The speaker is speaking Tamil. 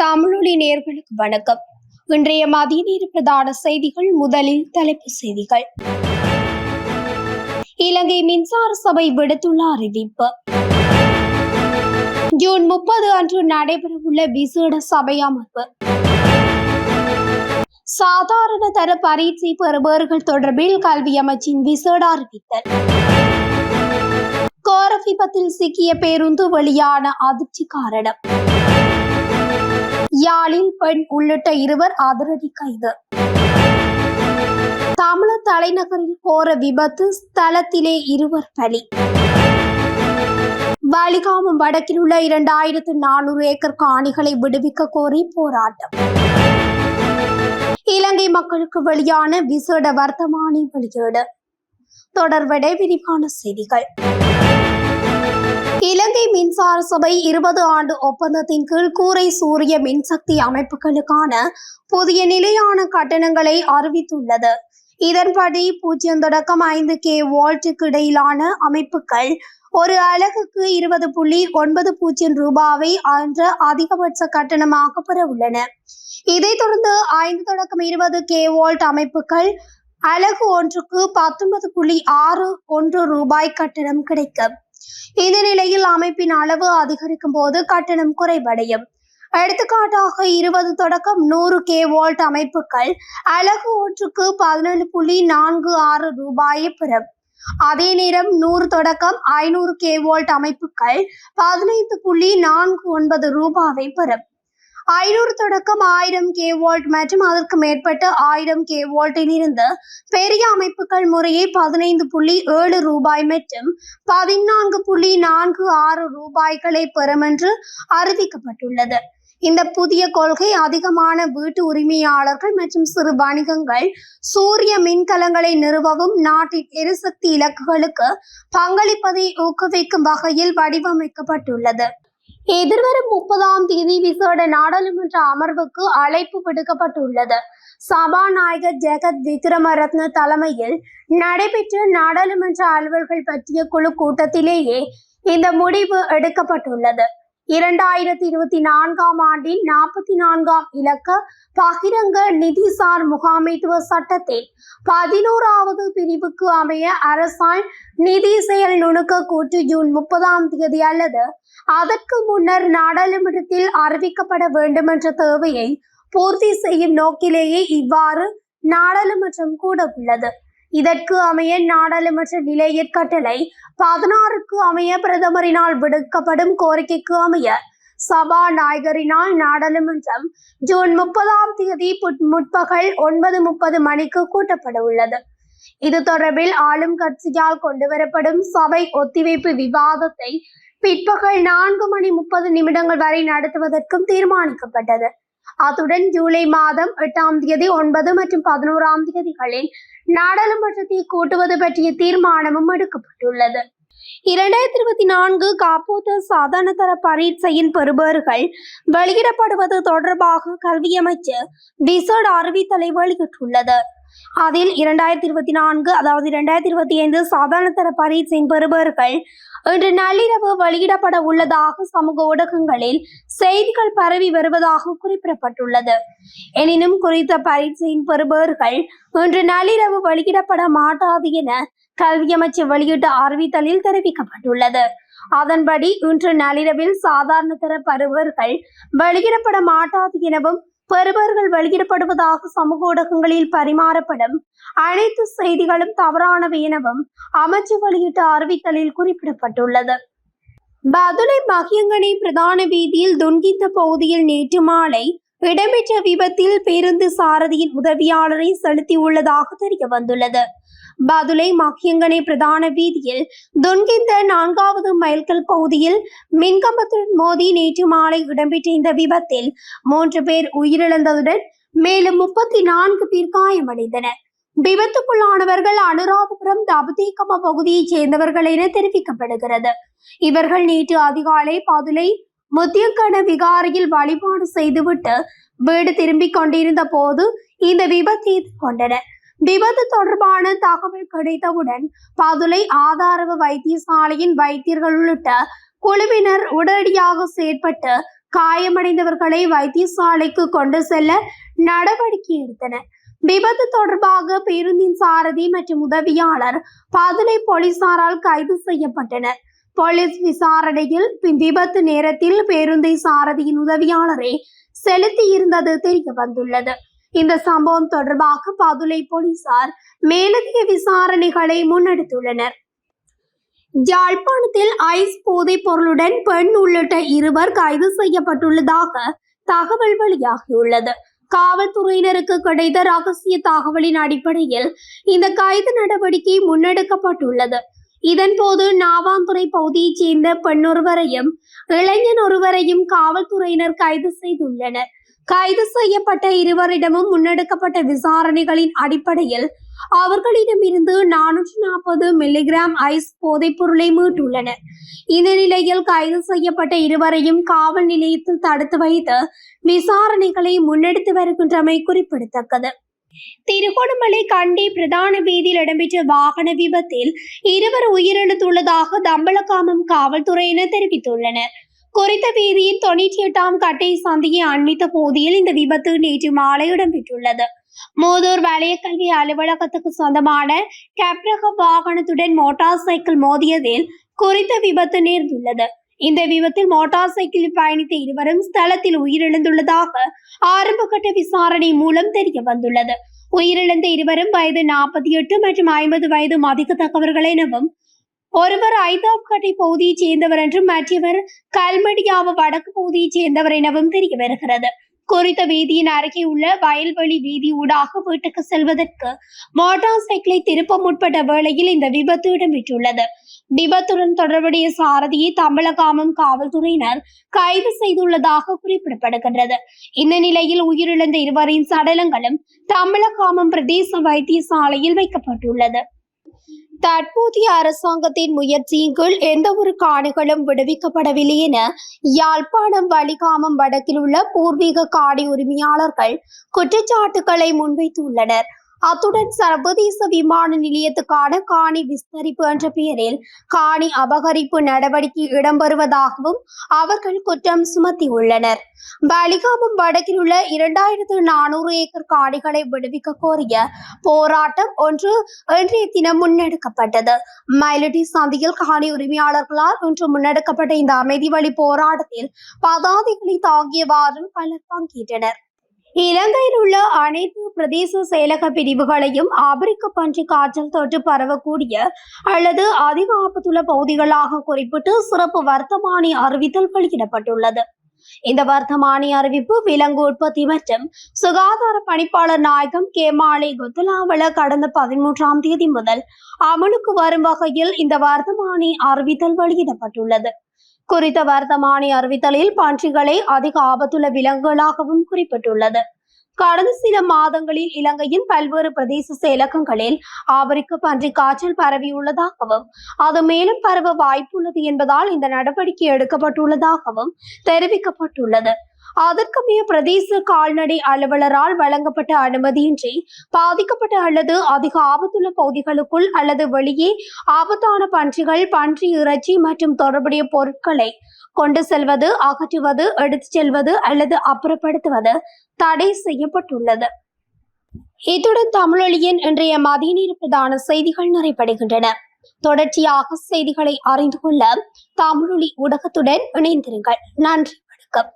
தமிழொலி நேர்களுக்கு வணக்கம். இன்றைய மதிய நேர பிரதான செய்திகள் முதலில் தலைப்பு செய்திகள். இலங்கை மின்சார சபை விடுத்துள்ள அறிவிப்பு. ஜூன் முப்பது அன்று நடைபெறவுள்ள விசேட சபை அமர்வு. சாதாரண தர பரீட்சை பெறுபவர்கள் தொடர்பில் கல்வி அமைச்சின் விசேட அறிவித்தல். கோர விபத்தில் சிக்கிய பேருந்து வெளியான அதிர்ச்சி காரணம். யாழில் பெண் உள்ளிட்ட இருவர் அதிரடி கைது தமிழர் தலைநகரில் கோர விபத்து ஸ்தலத்திலே இருவர் பலி. வலிகாமம் வடக்கில் உள்ள இரண்டாயிரத்து நானூறு ஏக்கர் காணிகளை விடுவிக்க கோரி போராட்டம். இலங்கை மக்களுக்கு வெளியான விசேட வர்த்தமானி வெளியீடு. தொடர்பட விரிவான செய்திகள். இலங்கை மின்சார சபை இருபது ஆண்டு ஒப்பந்தத்தின் கீழ் கூரை சூரிய மின்சக்தி அமைப்புகளுக்கான புதிய நிலையான கட்டணங்களை அறிவித்துள்ளது. இதன்படி பூஜ்ஜியம் தொடக்கம் ஐந்து கே வோல்ட்டுக்கு இடையிலான அமைப்புகள் ஒரு அலகுக்கு இருபது புள்ளி ஒன்பது பூஜ்ஜியம் ரூபாவை என்ற அதிகபட்ச கட்டணமாக பெற உள்ளன. இதைத் தொடர்ந்து ஐந்து தொடக்கம் இருபது கே வோல்ட் அமைப்புகள் அலகு ஒன்றுக்கு பத்தொன்பது புள்ளி ஆறு ஒன்று ரூபாய் கட்டணம் கிடைக்கும். இந்த நிலையில் அமைப்பின் அளவு அதிகரிக்கும் போது கட்டணம் குறைவடையும். எடுத்துக்காட்டாக இருபது தொடக்கம் நூறு கே வோல்ட் அமைப்புகள் அலகு ஒன்றுக்கு பதினேழு புள்ளி நான்கு ஆறு ரூபாயை பெறும். அதே நேரம் நூறு தொடக்கம் ஐநூறு கே வோல்ட் அமைப்புகள் பதினைந்து புள்ளி நான்கு ஒன்பது ரூபாவை பெறும். ஐநூறு தொடக்கம் ஆயிரம் கே வோல்ட் மற்றும் அதற்கு மேற்பட்ட ஆயிரம் கே வோல்ட்டில் இருந்து பெரிய அமைப்புகள் முறையே பதினைந்து புள்ளி ஏழு ரூபாய் மற்றும் பதினான்கு புள்ளி நான்கு ஆறு ரூபாய்களை பெறும் என்று அறிவிக்கப்பட்டுள்ளது. இந்த புதிய கொள்கை அதிகமான வீட்டு உரிமையாளர்கள் மற்றும் சிறு வணிகங்கள் சூரிய மின்கலங்களை நிறுவவும் நாட்டின் எரிசக்தி இலக்குகளுக்கு பங்களிப்பதை ஊக்குவிக்கும் வகையில் வடிவமைக்கப்பட்டுள்ளது. எதிர்வரும் முப்பதாம் தேதி விசேட நாடாளுமன்ற அமர்வுக்கு அழைப்பு விடுக்கப்பட்டுள்ளது. சபாநாயகர் ஜெகத் விக்ரமரத்ன தலைமையில் நடைபெற்ற நாடாளுமன்ற அலுவல்கள் பற்றிய குழு கூட்டத்திலேயே இந்த முடிவு எடுக்கப்பட்டுள்ளது. இரண்டாயிரத்தி இருபத்தி நான்காம் ஆண்டின் நாற்பத்தி நான்காம் இலக்க பகிரங்க நிதிசார் முகாமைத்துவ சட்டத்தை பதினோராவது பிரிவுக்கு அமைய அரசால் நிதி செயல் நுணுக்க கூற்று ஜூன் முப்பதாம் தேதி அல்லது அதற்கு முன்னர் நாடாளுமன்றத்தில் அறிவிக்கப்பட வேண்டும் என்ற தேவையை பூர்த்தி செய்யும் நோக்கிலேயே இவ்வாறு நாடாளுமன்றம் கூட உள்ளது இதற்கு அமைய நாடாளுமன்ற நிலையற் கட்டளை பதினாறுக்கு அமைய பிரதமரினால் விடுக்கப்படும் கோரிக்கைக்கு அமைய சபாநாயகரினால் நாடாளுமன்றம் ஜூன் முப்பதாம் தேதி புட்- முற்பகல் ஒன்பது முப்பது மணிக்கு கூட்டப்பட உள்ளது. இது தொடர்பில் ஆளும் கட்சியால் கொண்டுவரப்படும் சபை ஒத்திவைப்பு விவாதத்தை பிற்பகல் நான்கு மணி முப்பது நிமிடங்கள் வரை நடத்துவதற்கும் தீர்மானிக்கப்பட்டது. அத்துடன் ஜூலை மாதம் எட்டாம் தேதி ஒன்பது மற்றும் பதினோராம் தேதிகளில் நாடாளுமன்றத்தை கூட்டுவது பற்றிய தீர்மானமும் எடுக்கப்பட்டுள்ளது. இரண்டாயிரத்தி இருபத்தி நான்கு காப்போத்த சாதாரண தர பரீட்சையின் பெறுபவர்கள் வெளியிடப்படுவது தொடர்பாக கல்வி அமைச்சர் விசேட அறிவித்தலை வெளியிட்டுள்ளது. அதில் இரண்டாயிரத்தி இருபத்தி நான்கு அதாவது இரண்டாயிரத்தி இருபத்தி ஐந்து சாதாரண தர பரீட்சையின் பெறுபவர்கள் இன்று நள்ளிரவு வெளியிடப்பட உள்ளதாக சமூக ஊடகங்களில் செய்திகள் பரவி வருவதாக குறிப்பிடப்பட்டுள்ளது. எனினும் குறித்த பரீட்சையின் பெறுபவர்கள் இன்று நள்ளிரவு வெளியிடப்பட மாட்டாது என கல்வி அமைச்சர் வெளியிட்ட அறிவித்தலில் தெரிவிக்கப்பட்டுள்ளது. அதன்படி இன்று நள்ளிரவில் சாதாரண தர பருவர்கள் வெளியிடப்பட மாட்டாது எனவும் பெறுபவர்கள் வெளியிடப்படுவதாக சமூக ஊடகங்களில் பரிமாறப்படும் அனைத்து செய்திகளும் தவறானவை எனவும் அமைச்சு வெளியிட்ட அறிவித்தலில் குறிப்பிடப்பட்டுள்ளது. பதுளை மகியங்கனை பிரதான வீதியில் துன்கித்த பகுதியில் நேற்று மாலை இடம்பெற்ற விபத்தில் பேருந்து சாரதியின் உதவியாளரை செலுத்தியுள்ளதாக தெரிய வந்துள்ளது பதுளை மக்கியங்கனை பிரதான வீதியில் துன்கிந்த நான்காவது மைல்கல் பகுதியில் மின்கம்பத்துடன் மோதி நேற்று மாலை இடம்பெற்ற இந்த விபத்தில் மூன்று பேர் உயிரிழந்ததுடன் மேலும் முப்பத்தி நான்கு பேர் காயமடைந்தனர். விபத்துக்குள்ளானவர்கள் அனுராதபுரம் தபதேகம பகுதியைச் சேர்ந்தவர்கள் என தெரிவிக்கப்படுகிறது. இவர்கள் நேற்று அதிகாலை பதுளை முத்தியக்கண விகாரையில் வழிபாடு செய்துவிட்டு வீடு திரும்பிக் கொண்டிருந்த போது இந்த விபத்தை எதிர்கொண்டனர். விபத்து தொடர்பான தகவல் கிடைத்தவுடன் பதுளை ஆதாரவு வைத்தியசாலையின் வைத்தியர்கள் உள்ளிட்ட குழுவினர் உடனடியாக செயற்பட்டு காயமடைந்தவர்களை வைத்தியசாலைக்கு கொண்டு செல்ல நடவடிக்கை எடுத்தனர். விபத்து தொடர்பாக பேருந்தின் சாரதி மற்றும் உதவியாளர் பதுளை போலீசாரால் கைது செய்யப்பட்டனர். போலீஸ் விசாரணையில் வி- விபத்து நேரத்தில் பேருந்தை சாரதியின் உதவியாளரே செலுத்தி இருந்தது தெரிய வந்துள்ளது இந்த சம்பவம் தொடர்பாக பதுளை போலீசார் மேலதிக விசாரணைகளை முன்னெடுத்துள்ளனர். யாழ்ப்பாணத்தில் ஐஸ் போதைப் பொருளுடன் பெண் உள்ளிட்ட இருவர் கைது செய்யப்பட்டுள்ளதாக தகவல் வெளியாகியுள்ளது. காவல்துறையினருக்கு கிடைத்த ரகசிய தகவலின் அடிப்படையில் இந்த கைது நடவடிக்கை முன்னெடுக்கப்பட்டுள்ளது. இதன்போது நாவாந்துறை பகுதியைச் சேர்ந்த பெண்ணொருவரையும் இளைஞன் ஒருவரையும் காவல்துறையினர் கைது செய்துள்ளனர். கைது செய்யப்பட்ட இருவரிடமும் முன்னெடுக்கப்பட்ட விசாரணைகளின் அடிப்படையில் அவர்களிடமிருந்து நானூற்றி நாற்பது மில்லிகிராம் ஐஸ் போதைப் பொருளை மீட்டுள்ளனர். இந்த நிலையில் கைது செய்யப்பட்ட இருவரையும் காவல் நிலையத்தில் தடுத்து வைத்து விசாரணைகளை முன்னெடுத்து வருகின்றமை குறிப்பிடத்தக்கது. திருகோணமலை கண்டி பிரதான வீதியில் இடம்பெற்ற வாகன விபத்தில் இருவர் உயிரிழந்துள்ளதாக தம்பலகாமம் காவல்துறையினர் தெரிவித்துள்ளனர். குறித்த வீதியின் தொண்ணூற்றி எட்டாம் கட்டை சந்தையை அண்மித்த பகுதியில் இந்த விபத்து நேற்று மாலை இடம்பெற்றுள்ளது. மூதூர் வலய கல்வி அலுவலகத்துக்கு சொந்தமான கேப்ரக வாகனத்துடன் மோட்டார் சைக்கிள் மோதியதில் குறித்த விபத்து நேர்ந்துள்ளது. இந்த விபத்தில் மோட்டார் சைக்கிளில் பயணித்த இருவரும் ஸ்தலத்தில் உயிரிழந்துள்ளதாக ஆரம்ப கட்ட விசாரணை மூலம் தெரிய வந்துள்ளது. உயிரிழந்த இருவரும் வயது நாற்பத்தி எட்டு மற்றும் ஐம்பது வயது மதிக்கத்தக்கவர்கள் எனவும் ஒருவர் ஐதாப்கட்டை பகுதியைச் சேர்ந்தவர் என்றும் மற்றவர் கல்மடியாவு வடக்கு பகுதியைச் சேர்ந்தவர் எனவும் தெரிய வருகிறது. குறித்த வீதியின் அருகே உள்ள வயல்வெளி வீதி ஊடாக வீட்டுக்கு செல்வதற்கு மோட்டார் சைக்கிளை திருப்ப முற்பட்ட வேளையில் இந்த விபத்து இடம்பெற்றுள்ளது. விபத்துடன் தொடர்புடைய சாரதியை தமிழகாமம் காவல்துறையினர் கைது செய்துள்ளதாக குறிப்பிடப்படுகின்றது. இந்த நிலையில் உயிரிழந்த இருவரின் சடலங்களும் தமிழகாமம் பிரதேச வைத்தியசாலையில் வைக்கப்பட்டுள்ளது. தற்போதைய அரசாங்கத்தின் முயற்சியின் கீழ் எந்த ஒரு காணிகளும் விடுவிக்கப்படவில்லை என யாழ்ப்பாணம் வலிகாமம் வடக்கில் உள்ள பூர்வீக காணி உரிமையாளர்கள் குற்றச்சாட்டுகளை முன்வைத்துள்ளனர். அத்துடன் சர்வதேச விமான நிலையத்துக்கான காணி விஸ்தரிப்பு என்ற பெயரில் காணி அபகரிப்பு நடவடிக்கை இடம்பெறுவதாகவும் அவர்கள் குற்றம் சுமத்தியுள்ளனர். பலிகாமம் வடக்கில் உள்ள இரண்டாயிரத்து நானூறு ஏக்கர் காணிகளை விடுவிக்க கோரிய போராட்டம் ஒன்று இன்றைய தினம் முன்னெடுக்கப்பட்டது. மயிலடி சந்தையில் காணி உரிமையாளர்களால் இன்று முன்னெடுக்கப்பட்ட இந்த அமைதி வழி போராட்டத்தில் பதாதைகளை தாங்கியவாறு பலர் பங்கேற்றனர். இலங்கையில் உள்ள அனைத்து பிரதேச செயலக பிரிவுகளையும் ஆப்பிரிக்க பன்றி காய்ச்சல் தொற்று பரவக்கூடிய அல்லது அதிக ஆபத்துள்ள பகுதிகளாக குறிப்பிட்டு சிறப்பு வர்த்தமானி அறிவித்தல் வெளியிடப்பட்டுள்ளது. இந்த வர்த்தமானி அறிவிப்பு விலங்கு உற்பத்தி மற்றும் சுகாதார பணிப்பாளர் நாயகம் கேமாலை குத்தலாவல கடந்த பதிமூன்றாம் தேதி முதல் அமலுக்கு வரும் வகையில் இந்த வர்த்தமானி அறிவித்தல் வெளியிடப்பட்டுள்ளது. குறித்த வர்த்தமானி அறிவித்தலில் பன்றிகளை அதிக ஆபத்துள்ள விலங்குகளாகவும் குறிப்பிட்டுள்ளது. கடந்த சில மாதங்களில் இலங்கையின் பல்வேறு பிரதேச செயலகங்களில் ஆபரிக்க பன்றி காய்ச்சல் பரவியுள்ளதாகவும் அது மேலும் பரவ வாய்ப்புள்ளது என்பதால் இந்த நடவடிக்கை எடுக்கப்பட்டுள்ளதாகவும் தெரிவிக்கப்பட்டுள்ளது. அதற்குமே பிரதேச கால்நடை அலுவலரால் வழங்கப்பட்ட அனுமதியின்றி பாதிக்கப்பட்ட அல்லது அதிக ஆபத்துள்ள பகுதிகளுக்குள் அல்லது வெளியே ஆபத்தான பன்றிகள் பன்றி இறைச்சி மற்றும் தொடர்புடைய பொருட்களை கொண்டு செல்வது அகற்றுவது எடுத்துச் செல்வது அல்லது அப்புறப்படுத்துவது தடை செய்யப்பட்டுள்ளது. இத்துடன் தமிழொலியின் இன்றைய மதிய நேர பிரதான செய்திகள் நிறைவடைகின்றன. தொடர்ச்சியாக செய்திகளை அறிந்து கொள்ள தமிழொலி ஊடகத்துடன் இணைந்திருங்கள். நன்றி வணக்கம்.